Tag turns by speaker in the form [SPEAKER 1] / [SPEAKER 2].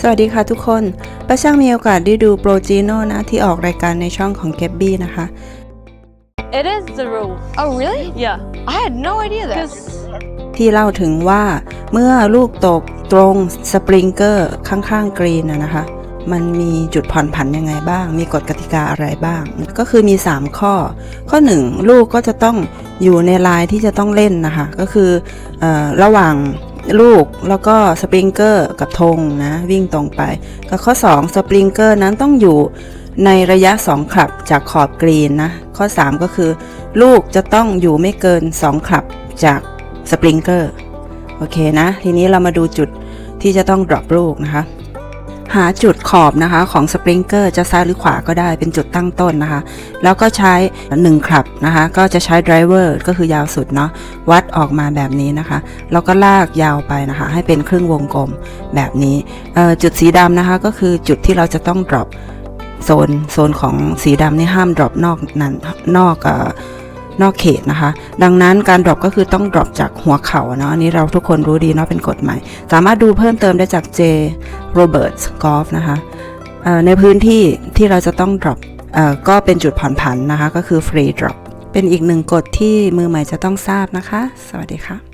[SPEAKER 1] สวัสดีค่ะทุกคนป้าช่างมีโอกาสได้ดูโปรจีโน่นะที่ออกรายการในช่องของเก็บบี้นะคะ
[SPEAKER 2] It is the rule.
[SPEAKER 3] Oh, really?
[SPEAKER 2] Yeah.
[SPEAKER 3] I had no idea that.
[SPEAKER 1] ที่เล่าถึงว่าเมื่อลูกตกตรงสปริงเกอร์ข้างๆกรีนนะนะคะ มันมีจุดผ่อนผันยังไงบ้าง มีกฎกติกาอะไรบ้าง ก็คือมี 3 ข้อ ข้อ 1 ลูกก็จะต้องอยู่ในลายที่จะต้องเล่นนะคะ ก็คือเออระหว่าง ลูกแล้วก็สปริงเกอร์กับธงนะ วิ่งตรงไป กับข้อ 2 สปริงเกอร์นั้นต้องอยู่ในระยะ 2 คลับจากขอบกรีนนะ ข้อ 3 ก็คือ ลูกจะต้องอยู่ไม่เกิน 2 คลับจากสปริงเกอร์โอเคนะ ทีนี้เรามาดูจุดที่จะต้อง drop ลูกนะคะ หาจุดขอบนะคะของสปริงเกอร์จะซ้ายหรือขวาก็ได้เป็นจุดตั้งต้นนะคะ แล้วก็ใช้1คลับนะคะก็จะใช้ไดรเวอร์ก็คือยาวสุดเนาะวัดออกมาแบบนี้นะคะ แล้วก็ลากยาวไปนะคะ ให้เป็นครึ่งวงกลมแบบนี้จุดสีดำนะคะก็คือจุดที่เราจะต้อง drop โซนโซนของสีดำนี่ห้าม drop นอกนั้นนอกนอกเขตนะคะ ดังนั้นการ drop ก็คือต้อง drop จากหัวเข่าเนาะอันนี้เราทุกคนรู้ดีเนาะเป็นกฎหมาย สามารถดูเพิ่มเติมได้จาก J Roberts Golf นะคะในพื้นที่ที่เราจะต้อง drop เอ่อก็เป็นจุดผ่อนผันนะคะ ก็คือ free drop เป็นอีกหนึ่งกฎที่มือใหม่จะต้องทราบนะคะ สวัสดีค่ะ